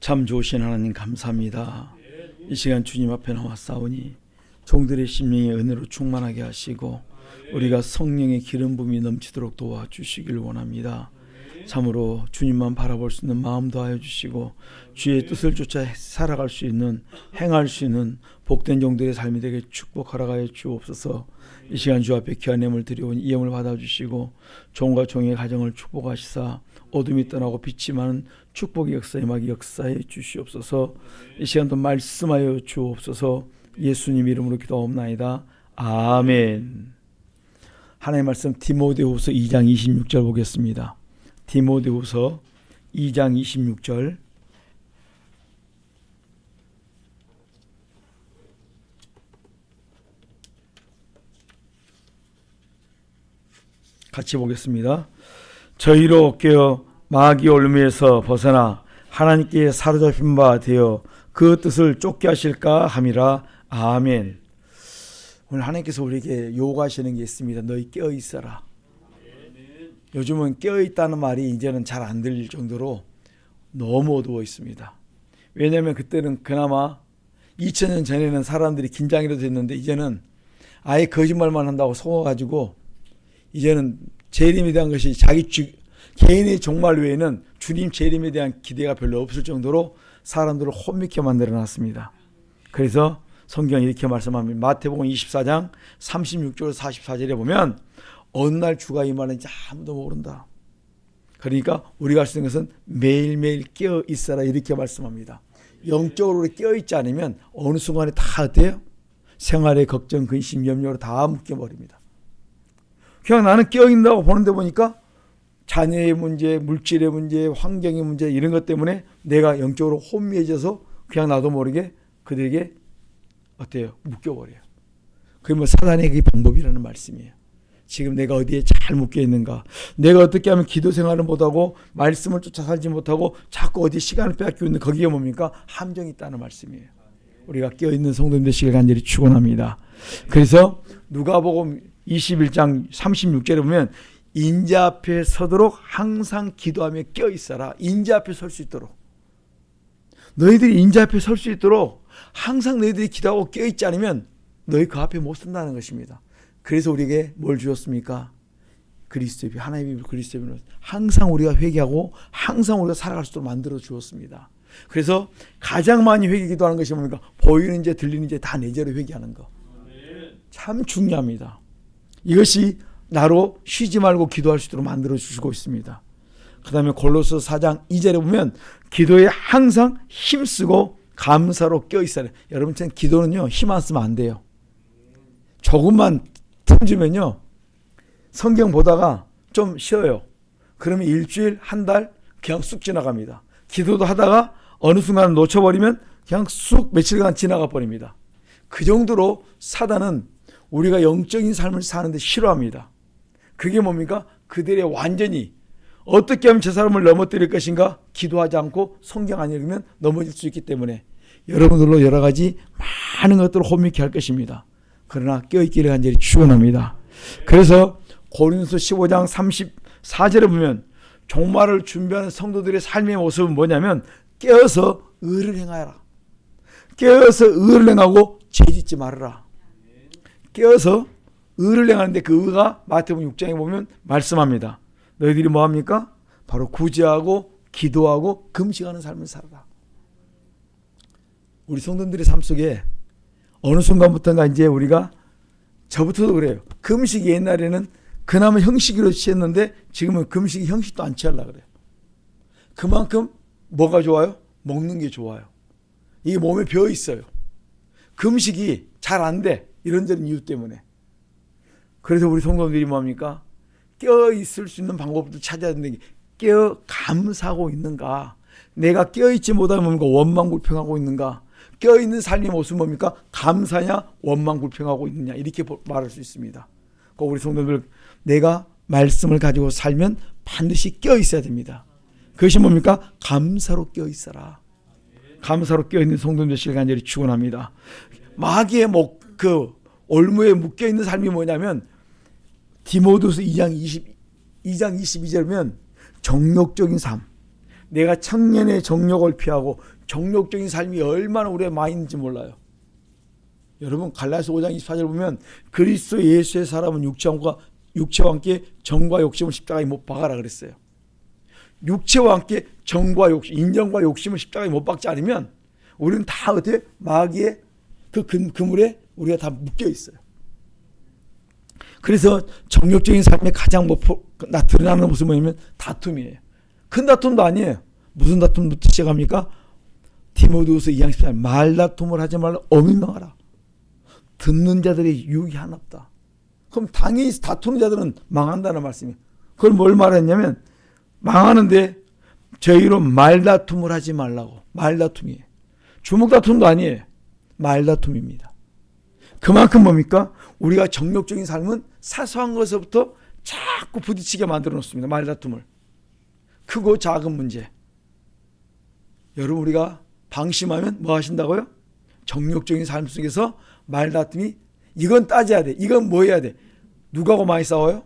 참 좋으신 하나님 감사합니다. 이 시간 주님 앞에 싸우니 종들의 심령의 은혜로 충만하게 하시고 우리가 성령의 기름 부음이 넘치도록 도와주시길 원합니다. 참으로 주님만 바라볼 수 있는 마음 더하여 주시고 주의 뜻을 쫓아 살아갈 수 있는 행할 수 있는 복된 종들의 삶이 되게 축복하라 하여 주옵소서. 이 시간 주 앞에 귀한 예물 드리온 이 예물 받아 주시고 종과 종의 가정을 축복하시사 어둠이 떠나고 빛이 많은 축복의 역사에 막 역사해 주시옵소서. 이 시간도 말씀하여 주옵소서. 예수님 이름으로 기도하옵나이다. 아멘. 하나님의 말씀 디모데후서 2장 26절 보겠습니다. 디모데후서 2장 26절 같이 보겠습니다. 저희로 깨어 마귀 올무에서 벗어나 하나님께 사로잡힌 바 되어 그 뜻을 쫓게 하실까 함이라 아멘. 오늘 하나님께서 우리에게 요구하시는 게 있습니다. 너희 깨어 있어라. 요즘은 깨어 있다는 말이 이제는 잘 안 들릴 정도로 너무 어두워 있습니다. 왜냐하면 그때는 그나마 2000년 전에는 사람들이 긴장이라도 됐는데 이제는 아예 거짓말만 한다고 속아가지고 이제는 재림에 대한 것이 자기 주, 개인의 종말 외에는 주님 재림에 대한 기대가 별로 없을 정도로 사람들을 혼미케 만들어 놨습니다. 그래서 성경이 이렇게 말씀합니다. 마태복음 24장 36절 44절에 보면 어느 날 주가 임하는지 아무도 모른다. 그러니까 우리가 할 수 있는 것은 매일매일 깨어 있어라 이렇게 말씀합니다. 영적으로 깨어 있지 않으면 어느 순간에 다 어때요? 생활의 걱정, 근심, 염려로 다 묶여 버립니다. 그냥 나는 깨어 있다고 보는데 보니까 자녀의 문제, 물질의 문제, 환경의 문제 이런 것 때문에 내가 영적으로 혼미해져서 그냥 나도 모르게 그들에게 어때요? 묶여버려요. 그게 뭐 사단의 그 방법이라는 말씀이에요. 지금 내가 어디에 잘 묶여 있는가? 내가 어떻게 하면 기도 생활을 못하고 말씀을 쫓아 살지 못하고 자꾸 어디 시간을 빼앗기고 있는 거기에 뭡니까? 함정이 있다는 말씀이에요. 우리가 깨어 있는 성도님 되시길 간절히 축원합니다. 그래서 누가복음 21장 36절에 보면 인자 앞에 서도록 항상 기도하며 깨어 있어라. 인자 앞에 설 수 있도록. 너희들이 인자 앞에 설 수 있도록 항상 너희들이 기도하고 깨어 있지 않으면 너희 그 앞에 못 선다는 것입니다. 그래서 우리에게 뭘 주셨습니까? 그리스도의 비, 하나님의 비, 그리스도의 비는 항상 우리가 회개하고 항상 우리가 살아갈 수 있도록 만들어 주었습니다. 그래서 가장 많이 회개 기도하는 것이 뭡니까? 보이는 제 들리는 제다 내재로 회개하는 거. 참 중요합니다. 이것이 나로 쉬지 말고 기도할 수 있도록 만들어 주시고 있습니다. 그 다음에 골로스 4장 2절에 보면 기도에 항상 힘쓰고 감사로 껴 있어야 돼요. 여러분, 참 기도는요, 힘 안 쓰면 안 돼요. 조금만 틈주면요, 성경 보다가 좀 쉬어요. 그러면 일주일, 한 달, 그냥 쑥 지나갑니다. 기도도 하다가 어느 순간 놓쳐버리면 그냥 쑥 며칠간 지나가 버립니다. 그 정도로 사단은 우리가 영적인 삶을 사는데 싫어합니다. 그게 뭡니까? 그들의 완전히 어떻게 하면 저 사람을 넘어뜨릴 것인가? 기도하지 않고 성경 안 읽으면 넘어질 수 있기 때문에 여러분들로 여러 가지 많은 것들을 혼미케 할 것입니다. 그러나 껴있기를 간절히 축원합니다. 그래서 고린도서 15장 34절에 보면 종말을 준비하는 성도들의 삶의 모습은 뭐냐면 깨어서 의를 행하라. 깨어서 의를 행하고 죄짓지 말아라. 깨어서 의를 행하는데 그 의가 마태복음 6장에 보면 말씀합니다. 너희들이 뭐 합니까? 바로 구제하고 기도하고 금식하는 삶을 살아라. 우리 성도들의 삶 속에 어느 순간부터인가 이제 우리가 저부터도 그래요. 금식이 옛날에는 그나마 형식으로 취했는데 지금은 금식이 형식도 안 취하려 그래요. 그만큼 뭐가 좋아요? 먹는 게 좋아요. 이게 몸에 배어 있어요. 금식이 잘 안 돼. 이런저런 이유 때문에. 그래서 우리 성도들이 뭡니까? 깨어 있을 수 있는 방법도 찾아야 되는데 깨어 감사하고 있는가? 내가 깨어 있지 못하면 뭡니까? 원망 불평하고 있는가? 깨어 있는 삶의 모습 뭡니까? 감사냐? 원망 불평하고 있느냐? 이렇게 말할 수 있습니다. 그 우리 성도들 내가 말씀을 가지고 살면 반드시 깨어 있어야 됩니다. 그것이 뭡니까? 감사로 깨어 있어라. 감사로 깨어 있는 성도들 되시길 간절히 축원합니다. 마귀의 목 그 올무에 묶여 있는 삶이 뭐냐면 디모데서 2장 20 2장 22절이면 정욕적인 삶, 내가 청년의 정욕을 피하고 정욕적인 삶이 얼마나 우리의 있는지 몰라요. 여러분 갈라서 5장 24절 보면 그리스도 예수의 사람은 육체와 육체와 함께 정과 욕심을 십자가에 못 박아라 그랬어요. 육체와 함께 정과 욕심, 인정과 욕심을 십자가에 못 박지 않으면 우리는 다 어때 마귀의 그 금, 그물에 우리가 다 묶여 있어요. 그래서 정욕적인 삶의 가장 뭐나 드러나는 모습은 뭐냐면 다툼이에요. 큰 다툼도 아니에요. 무슨 다툼부터 시작합니까? 디모데후서 2장 14절 말다툼을 하지 말라 어민명하라. 듣는 자들이 유익이 하나 없다. 그럼 당연히 다투는 자들은 망한다는 말씀이에요. 그걸 뭘 말했냐면 망하는데 저희로 말다툼을 하지 말라고. 말다툼이에요. 주먹다툼도 아니에요. 말다툼입니다. 그만큼 뭡니까? 우리가 정욕적인 삶은 사소한 것부터 자꾸 부딪히게 만들어 놓습니다. 말다툼을. 크고 작은 문제. 여러분 우리가 방심하면 뭐 하신다고요? 정욕적인 삶 속에서 말다툼이 이건 따져야 돼. 이건 뭐 해야 돼? 누가고 많이 싸워요?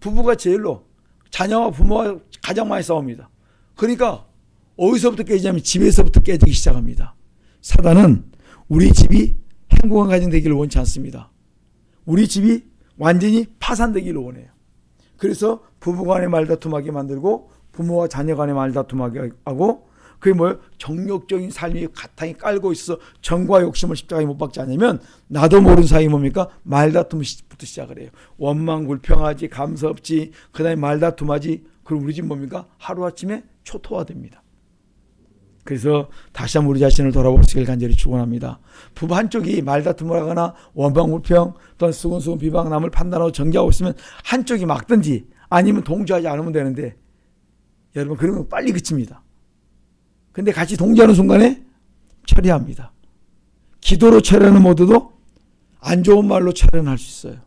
부부가 제일로 자녀와 부모가 가장 많이 싸웁니다. 그러니까 어디서부터 깨지냐면 집에서부터 깨지기 시작합니다. 사단은 우리 집이 행복한 가정 되기를 원치 않습니다. 우리 집이 완전히 파산되기를 원해요. 그래서 부부 간의 말다툼하게 만들고 부모와 자녀 간의 말다툼하게 하고 그게 뭐예요? 정욕적인 삶이 가탕이 깔고 있어 정과 욕심을 십자가에 못 박지 않으면 나도 모르는 사이 뭡니까? 말다툼부터 시작을 해요. 원망 불평하지 감사 없지 그다음에 말다툼하지 그럼 우리 집 뭡니까? 하루아침에 초토화됩니다. 그래서 다시 한번 우리 자신을 돌아보시길 간절히 축원합니다. 부부 한쪽이 말다툼을 하거나 원방불평 또는 수근수근 비방 남을 판단하고 정죄하고 있으면 한쪽이 막든지 아니면 동조하지 않으면 되는데 여러분 그러면 빨리 그칩니다. 근데 같이 동조하는 순간에 처리합니다. 기도로 처리하는 모두도 안 좋은 말로 처리할 수 있어요.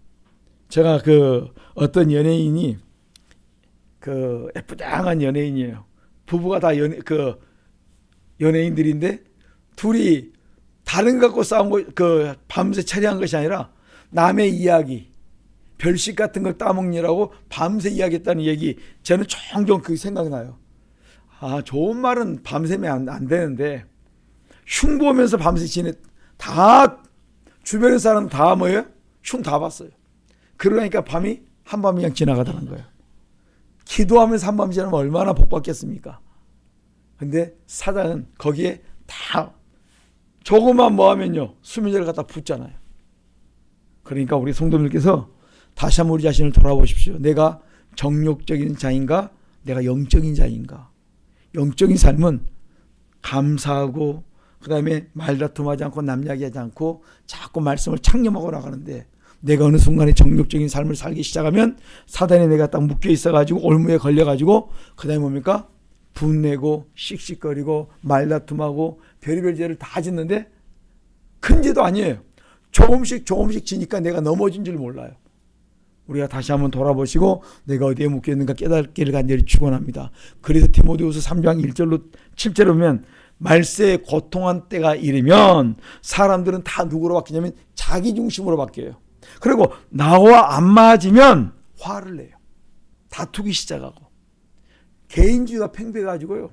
제가 그 어떤 연예인이 그 예쁘장한 연예인이에요. 부부가 다 연예 그 연예인들인데 둘이 다른 것 갖고 싸운 거, 그 밤새 처리한 것이 아니라 남의 이야기, 별식 같은 걸 따먹느라고 밤새 이야기했다는 얘기 저는 종종 그 생각나요. 아, 좋은 말은 밤새면 안, 안 되는데 흉보면서 밤새 지내 다 주변의 사람 다 뭐예요? 흉 다 봤어요. 그러니까 밤이 한밤이 그냥 지나가다는 거예요. 기도하면서 한밤 지나면 얼마나 복 받겠습니까? 근데 사단은 거기에 다 조금만 뭐 하면요. 수면제를 갖다 붓잖아요. 그러니까 우리 성도님께서 다시 한번 우리 자신을 돌아보십시오. 내가 정욕적인 자인가? 내가 영적인 자인가? 영적인 삶은 감사하고 그 다음에 말다툼하지 않고 남이야기하지 않고 자꾸 말씀을 창념하고 나가는데 내가 어느 순간에 정욕적인 삶을 살기 시작하면 사단에 내가 딱 묶여 있어가지고 올무에 걸려가지고 그 다음에 뭡니까? 분내고 씩씩거리고 말다툼하고 별의별 죄를 다 짓는데 큰 죄도 아니에요. 조금씩 조금씩 지니까 내가 넘어진 줄 몰라요. 우리가 다시 한번 돌아보시고 내가 어디에 묶여 있는가 깨닫기를 간절히 축원합니다. 그래서 디모데후서 3장 1절로 7절에 보면 말세에 고통한 때가 이르면 사람들은 다 누구로 바뀌냐면 자기 중심으로 바뀌어요. 그리고 나와 안 맞으면 화를 내요. 다투기 시작하고 개인주의가 팽배해가지고요.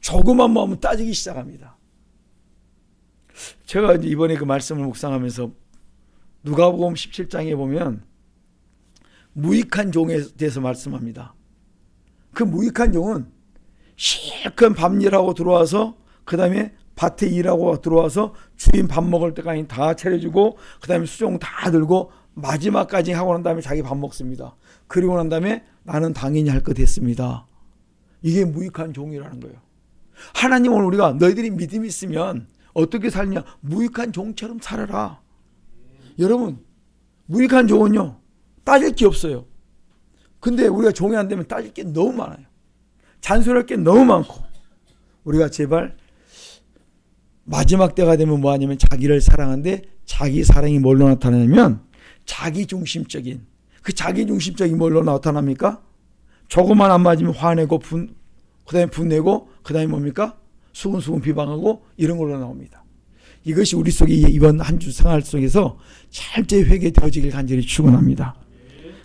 조그만 마음은 따지기 시작합니다. 제가 이번에 그 말씀을 묵상하면서 누가복음 17장에 보면 무익한 종에 대해서 말씀합니다. 그 무익한 종은 실컷 밤 일하고 들어와서 그 다음에 밭에 일하고 들어와서 주인 밥 먹을 때까지 다 차려주고 그 다음에 수종 다 들고 마지막까지 하고 난 다음에 자기 밥 먹습니다. 그리고 난 다음에 나는 당연히 할 것 했습니다. 이게 무익한 종이라는 거예요. 하나님은 우리가 너희들이 믿음이 있으면 어떻게 살냐? 무익한 종처럼 살아라. 여러분, 무익한 종은요, 따질 게 없어요. 근데 우리가 종이 안 되면 따질 게 너무 많아요. 잔소리할 게 너무 많고. 우리가 제발 마지막 때가 되면 뭐 하냐면 자기를 사랑하는데 자기 사랑이 뭘로 나타나냐면 자기 중심적인 그 자기 중심적인 뭘로 나타납니까? 조금만 안 맞으면 화내고 분 그다음에 분내고 그다음에 뭡니까? 수근수근 비방하고 이런 걸로 나옵니다. 이것이 우리 속에 이번 한 주 생활 속에서 철저히 회개되어지길 간절히 축원합니다.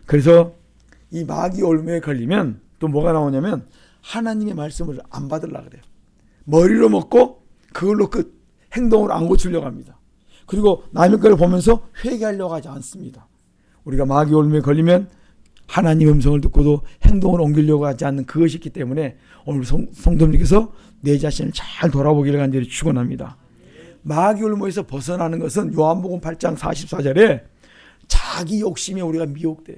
그래서 이 마귀 올무에 걸리면 또 뭐가 나오냐면 하나님의 말씀을 안 받으려 그래요. 머리로 먹고 그걸로 끝 행동으로 안 고치려고 합니다. 그리고 남의 걸 보면서 회개하려고 하지 않습니다. 우리가 마귀 올무에 걸리면 하나님 음성을 듣고도 행동을 옮기려고 하지 않는 그것이 있기 때문에 오늘 성, 성도님께서 내 자신을 잘 돌아보기를 간절히 축원합니다. 마귀 올무에서 벗어나는 것은 요한복음 8장 44절에 자기 욕심에 우리가 미혹돼요.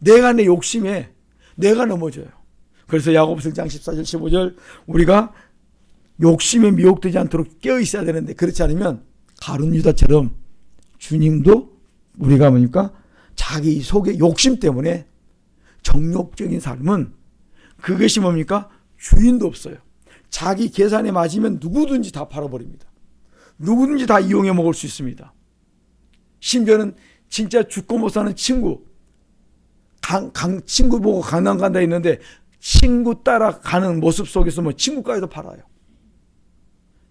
내가 내 욕심에 내가 넘어져요. 그래서 야고보서 1장 14절 15절 우리가 욕심에 미혹되지 않도록 깨어 있어야 되는데 그렇지 않으면 가룟 유다처럼 주님도 우리가 뭡니까? 자기 속의 욕심 때문에 정욕적인 삶은 그것이 뭡니까? 주인도 없어요. 자기 계산에 맞으면 누구든지 다 팔아버립니다. 누구든지 다 이용해 먹을 수 있습니다. 심지어는 진짜 죽고 못 사는 친구, 강, 강, 친구 보고 강남 간다 했는데 친구 따라 가는 모습 속에서 뭐 친구까지도 팔아요.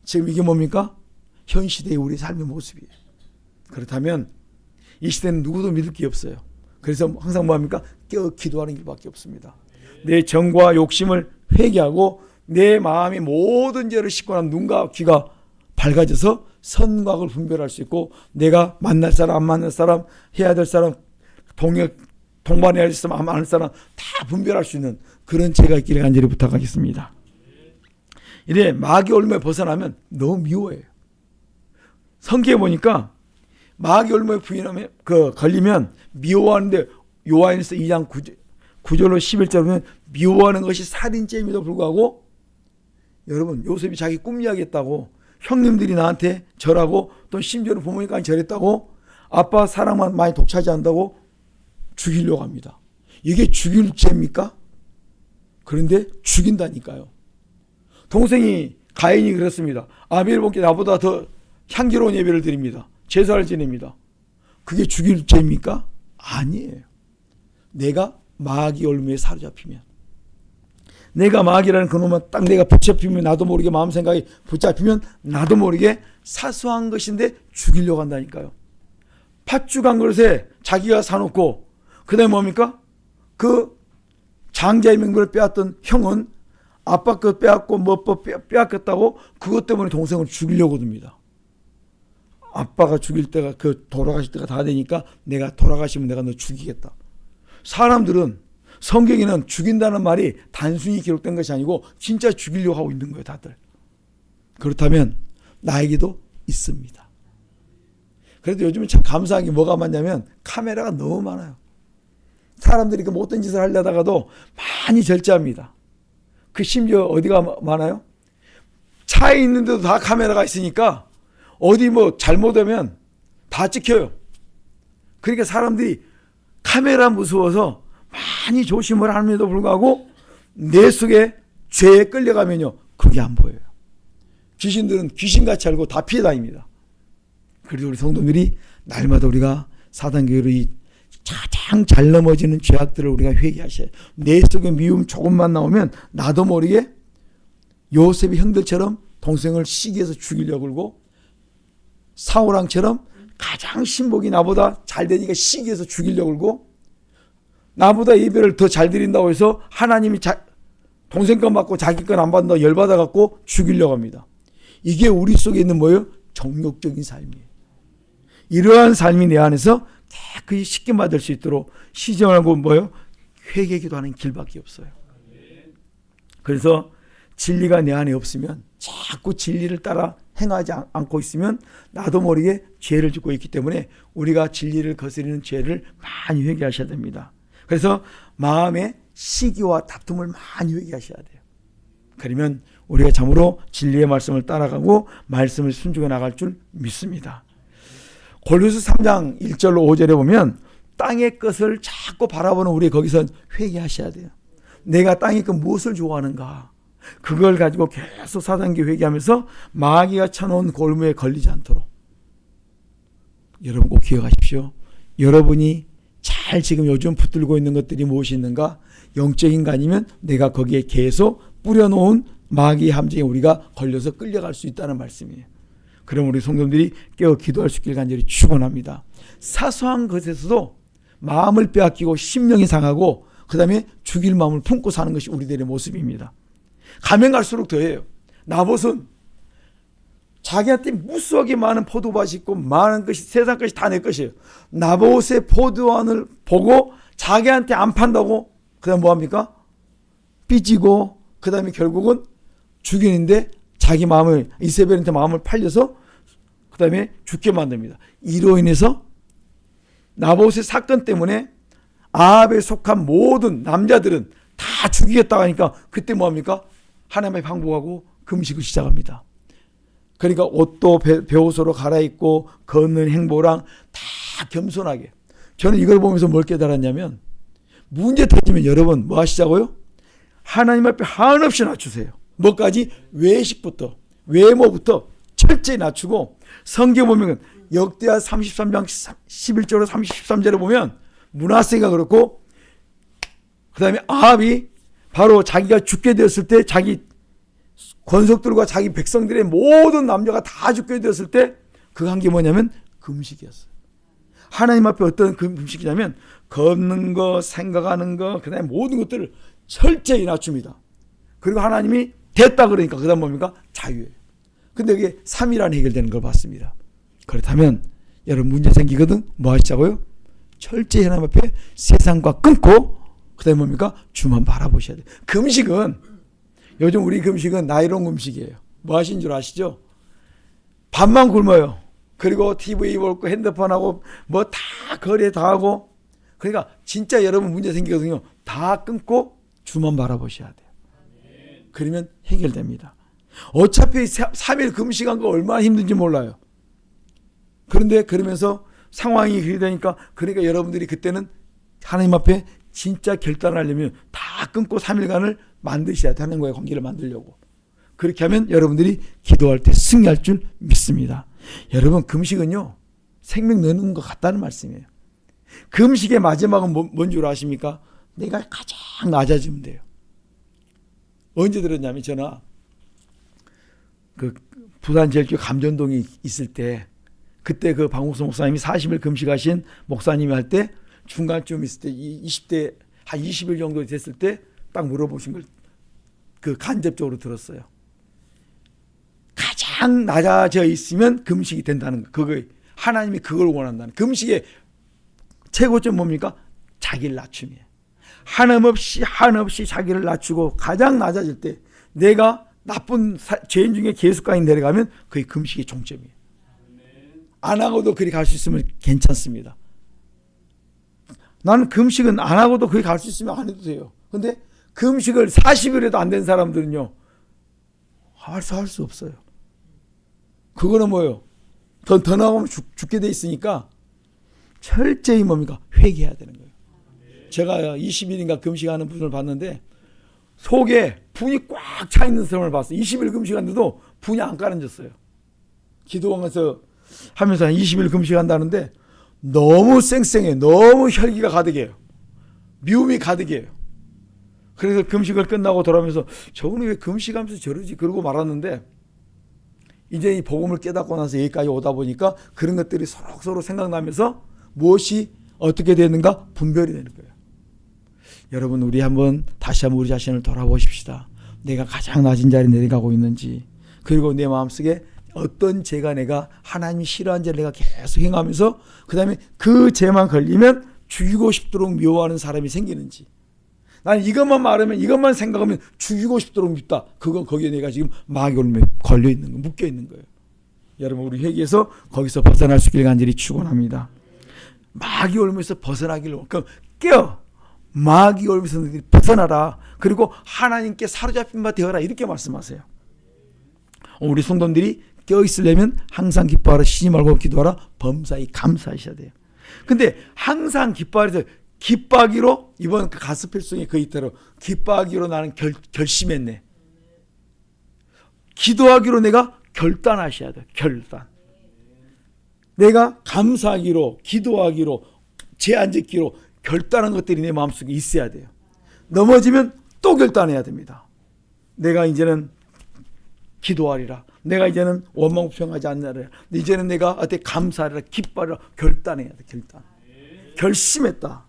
지금 이게 뭡니까? 현 시대의 우리 삶의 모습이에요. 그렇다면 이 시대는 누구도 믿을 게 없어요. 그래서 항상 뭐합니까? 깨어 기도하는 일밖에 없습니다. 내 정과 욕심을 회개하고 내 마음의 모든 죄를 씻고 난 눈과 귀가 밝아져서 선각을 분별할 수 있고 내가 만날 사람 안 만날 사람 해야 될 사람 동역 동반해야 될 사람 안 만날 사람 다 분별할 수 있는 그런 죄가 있기를 간절히 부탁하겠습니다. 이래 마귀 올무에 벗어나면 너무 미워해요. 성경에 보니까 마귀 올무에 부인하면 그 걸리면 미워하는데 요한일서 2장 9절, 9절로 11절 보면 미워하는 것이 살인죄임에도 불구하고 여러분 요셉이 자기 꿈 이야기했다고 형님들이 나한테 절하고 또 심지어는 부모님까지 절했다고 아빠 사랑만 많이 독차지한다고 죽이려고 합니다. 이게 죽일 죄입니까? 그런데 죽인다니까요. 동생이 가인이 그랬습니다. 아벨 본께 나보다 더 향기로운 예배를 드립니다. 제사를 지냅니다. 그게 죽일 죄입니까? 아니에요. 내가 마귀 올무에 사로잡히면 내가 마귀라는 그놈은 딱 내가 붙잡히면 나도 모르게 마음 생각이 붙잡히면 나도 모르게 사소한 것인데 죽이려고 한다니까요. 팥죽 한 그릇에 자기가 사놓고 그다음에 뭡니까? 그 장자의 명분을 빼앗던 형은 아빠 것 빼앗고 뭐법 빼앗겼다고 그것 때문에 동생을 죽이려고 듭니다. 아빠가 죽일 때가 그 돌아가실 때가 다 되니까 내가 돌아가시면 내가 너 죽이겠다. 사람들은 성경에는 죽인다는 말이 단순히 기록된 것이 아니고 진짜 죽이려고 하고 있는 거예요, 다들. 그렇다면 나에게도 있습니다. 그래도 요즘은 참 감사한 게 뭐가 많냐면 카메라가 너무 많아요. 사람들이 그 못된 짓을 하려다가도 많이 절제합니다. 그 심지어 어디가 많아요? 차에 있는데도 다 카메라가 있으니까 어디 뭐 잘못하면 다 찍혀요. 그러니까 사람들이 카메라 무서워서 많이 조심을 함에도 불구하고 내 속에 죄에 끌려가면요. 그게 안 보여요. 귀신들은 귀신같이 알고 다 피해 다닙니다. 그래도 우리 성도들이 날마다 우리가 사단교회로 이 가장 잘 넘어지는 죄악들을 우리가 회개하셔야. 내 속에 미움 조금만 나오면 나도 모르게 요셉의 형들처럼 동생을 시기해서 죽이려고 그러고 사우랑처럼 가장 신복이 나보다 잘 되니까 시기해서 죽이려고 그러고 나보다 예배를 더 잘 드린다고 해서 하나님이 자, 동생 건 받고 자기 건 안 받는다 열받아 갖고 죽이려고 합니다. 이게 우리 속에 있는 뭐예요? 정욕적인 삶이에요. 이러한 삶이 내 안에서 깨끗이 쉽게 받을 수 있도록 시정하고 뭐요? 회개 기도하는 길밖에 없어요. 그래서 진리가 내 안에 없으면 자꾸 진리를 따라 행하지 않고 있으면 나도 모르게 죄를 짓고 있기 때문에 우리가 진리를 거스르는 죄를 많이 회개하셔야 됩니다. 그래서 마음에 시기와 다툼을 많이 회개하셔야 돼요. 그러면 우리가 참으로 진리의 말씀을 따라가고 말씀을 순종해 나갈 줄 믿습니다. 골로새 3장 1절로 5절에 보면 땅의 것을 자꾸 바라보는 우리 거기서 회개하셔야 돼요. 내가 땅의 것 무엇을 좋아하는가? 그걸 가지고 계속 사단계 회개하면서 마귀가 쳐놓은 골무에 걸리지 않도록 여러분 꼭 기억하십시오. 여러분이 잘 지금 요즘 붙들고 있는 것들이 무엇이 있는가? 영적인 거 아니면 내가 거기에 계속 뿌려놓은 마귀의 함정에 우리가 걸려서 끌려갈 수 있다는 말씀이에요. 그럼 우리 성도들이 깨어 기도할 수 있길 간절히 축원합니다. 사소한 것에서도 마음을 빼앗기고 심령이 상하고 그 다음에 죽일 마음을 품고 사는 것이 우리들의 모습입니다. 가면 갈수록 더해요. 나봇은 자기한테 무수하게 많은 포도밭이 있고 많은 것이 세상 것이 다 내 것이에요. 나봇의 포도원을 보고 자기한테 안 판다고 그다음 뭐 합니까? 삐지고 그다음에 결국은 죽이는데 자기 마음을 이세벨한테 마음을 팔려서 그다음에 죽게 만듭니다. 이로 인해서 나봇의 사건 때문에 아합에 속한 모든 남자들은 다 죽이겠다고 하니까 그때 뭐 합니까? 하나님의 방법하고 금식을 시작합니다. 그러니까 옷도 배, 배옷으로 갈아입고 걷는 행보랑 다 겸손하게. 저는 이걸 보면서 뭘 깨달았냐면 문제 터지면 여러분 뭐 하시자고요? 하나님 앞에 한없이 낮추세요. 뭐까지? 외식부터 외모부터 철저히 낮추고 성경 보면 역대하 33장 11절로 33절에 보면 문하세가 그렇고 그 다음에 아합이 바로 자기가 죽게 되었을 때 자기 권속들과 자기 백성들의 모든 남녀가 다 죽게 되었을 때 그 한 게 뭐냐면 금식이었어요. 하나님 앞에 어떤 금식이냐면 걷는 거, 생각하는 거, 그다음에 모든 것들을 철저히 낮춥니다. 그리고 하나님이 됐다 그러니까 그다음 뭡니까? 자유예요. 근데 이게 3일 안에 해결되는 걸 봤습니다. 그렇다면 여러분 문제 생기거든 뭐 하시자고요? 철저히 하나님 앞에 세상과 끊고 그다음에 뭡니까? 주만 바라보셔야 돼요. 금식은 요즘 우리 금식은 나이론 금식이에요. 뭐 하신 줄 아시죠? 밥만 굶어요. 그리고 TV 볼고 핸드폰하고 뭐 다 거리에 다 하고 그러니까 진짜 여러분 문제 생기거든요. 다 끊고 주만 바라보셔야 돼요. 그러면 해결됩니다. 어차피 3일 금식한 거 얼마나 힘든지 몰라요. 그런데 그러면서 상황이 그리 되니까 그러니까 여러분들이 그때는 하나님 앞에 진짜 결단을 하려면 다 끊고 3일간을 만드셔야 되는 거예요. 관계를 만들려고. 그렇게 하면 여러분들이 기도할 때 승리할 줄 믿습니다. 여러분 금식은요. 생명 넣는 것 같다는 말씀이에요. 금식의 마지막은 뭔 줄 아십니까? 내가 가장 낮아지면 돼요. 언제 들었냐면 전화 그 부산 제일교회 감전동이 있을 때 그때 그 방국수 목사님이 40일 금식하신 목사님이 할 때 중간쯤 있을 때 20대 한 20일 정도 됐을 때 딱 물어보신 걸 그 간접적으로 들었어요. 가장 낮아져 있으면 금식이 된다는 거. 그거 하나님이 그걸 원한다는. 금식의 최고점 뭡니까? 자기를 낮춤이에요. 한없이 한없이 자기를 낮추고 가장 낮아질 때 내가 나쁜 사, 죄인 중에 계속까지 내려가면 그게 금식의 종점이에요. 안 하고도 그리 갈 수 있으면 괜찮습니다. 나는 금식은 안 하고도 그리 갈수 있으면 안 해도 돼요. 근데 금식을 40일에도 안 된 사람들은요. 할수 할 수 없어요. 그거는 뭐예요? 더, 더 나가면 죽, 죽게 돼 있으니까 철저히 뭡니까? 회개해야 되는 거예요. 제가 20일인가 금식하는 분을 봤는데 속에 분이 꽉 차 있는 사람을 봤어요. 20일 금식하는데도 분이 안 가라앉았어요. 기도하면서 하면서 한 20일 금식한다는데 너무 쌩쌩해. 너무 혈기가 가득해요. 미움이 가득해요. 그래서 금식을 끝나고 돌아오면서 저분이 왜 금식하면서 저러지? 그러고 말았는데 이제 이 복음을 깨닫고 나서 여기까지 오다 보니까 그런 것들이 서로 서로 생각나면서 무엇이 어떻게 되는가 분별이 되는 거예요. 여러분 우리 한번 다시 한번 우리 자신을 돌아보십시다. 내가 가장 낮은 자리에 내려가고 있는지 그리고 내 마음속에 어떤 죄가 내가 하나님이 싫어하는 죄를 내가 계속 행하면서 그 다음에 그 죄만 걸리면 죽이고 싶도록 미워하는 사람이 생기는지 나는 이것만 말하면 이것만 생각하면 죽이고 싶도록 밉다. 그건 거기에 내가 지금 마귀 올매 걸려 있는 거, 묶여 있는 거예요. 여러분 우리 회개에서 거기서 벗어날 수 있길 간절히 축원합니다. 마귀 올면서 벗어나기를 그럼 깨어 마귀 올면서 벗어나라. 그리고 하나님께 사로잡힌 바 되어라 이렇게 말씀하세요. 우리 성도들이 깨어 있으려면 항상 기뻐하라 쉬지 말고 기도하라 범사히 감사하셔야 돼요. 근데 항상 기뻐하라 기뻐하기로 이번 그 가스펠송의 그 이태로 기뻐하기로 나는 결, 결심했네. 기도하기로 내가 결단하셔야 돼. 결단. 내가 감사하기로 기도하기로 제안 짓기로 결단한 것들이 내 마음속에 있어야 돼요. 넘어지면 또 결단해야 됩니다. 내가 이제는 기도하리라. 내가 이제는 원망부평하지 않느라. 이제는 내가 어떻게 감사하리라, 기뻐하리라 결단해야 돼. 결단. 결심했다.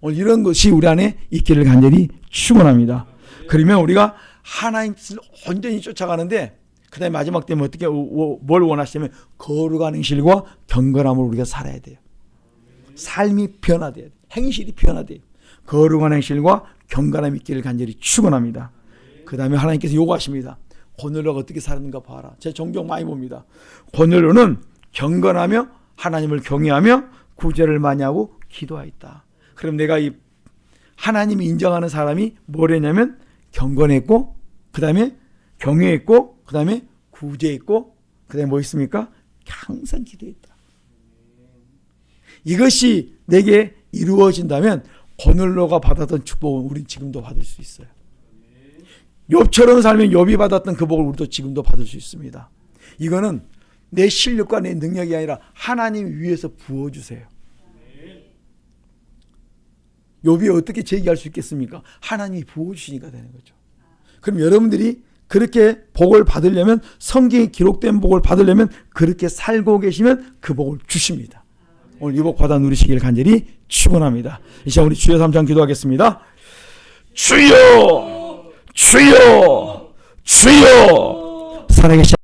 오늘 이런 것이 우리 안에 있기를 간절히 축원합니다. 그러면 우리가 하나님 뜻을 온전히 쫓아가는데 그다음에 마지막 때면 어떻게 뭘 원하시냐면 거룩한 행실과 경건함으로 우리가 살아야 돼요. 삶이 변화돼야 돼. 행실이 변화돼요. 거룩한 행실과 경건함이 있기를 간절히 축원합니다. 그다음에 하나님께서 요구하십니다. 고넬로가 어떻게 살았는가 봐라. 제 종종 많이 봅니다. 고넬로는 경건하며 하나님을 경외하며 구제를 많이 하고 기도하였다. 그럼 내가 이 하나님이 인정하는 사람이 뭘 했냐면 경건했고 그다음에 경외했고 그다음에 구제했고 그다음에 뭐 있습니까? 항상 기도했다. 이것이 내게 이루어진다면 고넬로가 받았던 축복은 우린 지금도 받을 수 있어요. 욥처럼 살면 욥이 받았던 그 복을 우리도 지금도 받을 수 있습니다. 이거는 내 실력과 내 능력이 아니라 하나님 위에서 부어 주세요. 욥이 어떻게 제기할 수 있겠습니까? 하나님이 부어 주시니까 되는 거죠. 그럼 여러분들이 그렇게 복을 받으려면 성경에 기록된 복을 받으려면 그렇게 살고 계시면 그 복을 주십니다. 오늘 이 복 받아 누리시길 간절히 축원합니다. 이 시간 우리 주여 삼장 기도하겠습니다. 주여 주여 주여. 살아계신